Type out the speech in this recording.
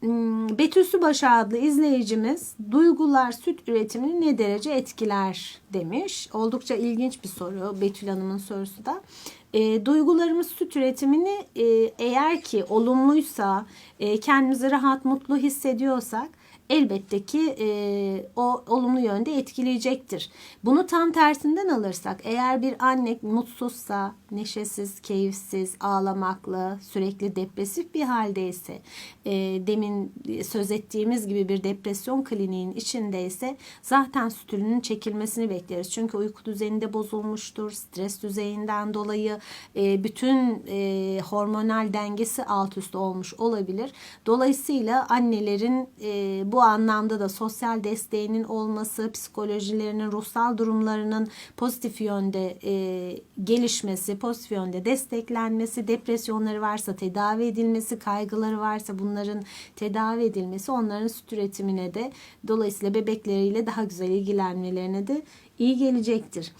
Hmm, Betül Subaşı adlı izleyicimiz duygular süt üretimini ne derece etkiler demiş. Oldukça ilginç bir soru Betül Hanım'ın sorusu da. E, duygularımız süt üretimini e, eğer ki olumluysa, e, kendimizi rahat, mutlu hissediyorsak elbette ki e, o olumlu yönde etkileyecektir. Bunu tam tersinden alırsak eğer bir anne mutsuzsa, neşesiz, keyifsiz, ağlamaklı, sürekli depresif bir haldeyse, e, demin söz ettiğimiz gibi bir depresyon kliniğin içindeyse zaten sütünün çekilmesini bekleriz. Çünkü uyku düzeninde bozulmuştur, stres düzeyinden dolayı e, bütün e, hormonal dengesi alt üst olmuş olabilir. Dolayısıyla annelerin e, bu anlamda da sosyal desteğinin olması, psikolojilerinin, ruhsal durumlarının pozitif yönde e, gelişmesi, pozitif yönde desteklenmesi, depresyonları varsa tedavi edilmesi, kaygıları varsa bunların tedavi edilmesi onların süt üretimine de dolayısıyla bebekleriyle daha güzel ilgilenmelerine de iyi gelecektir.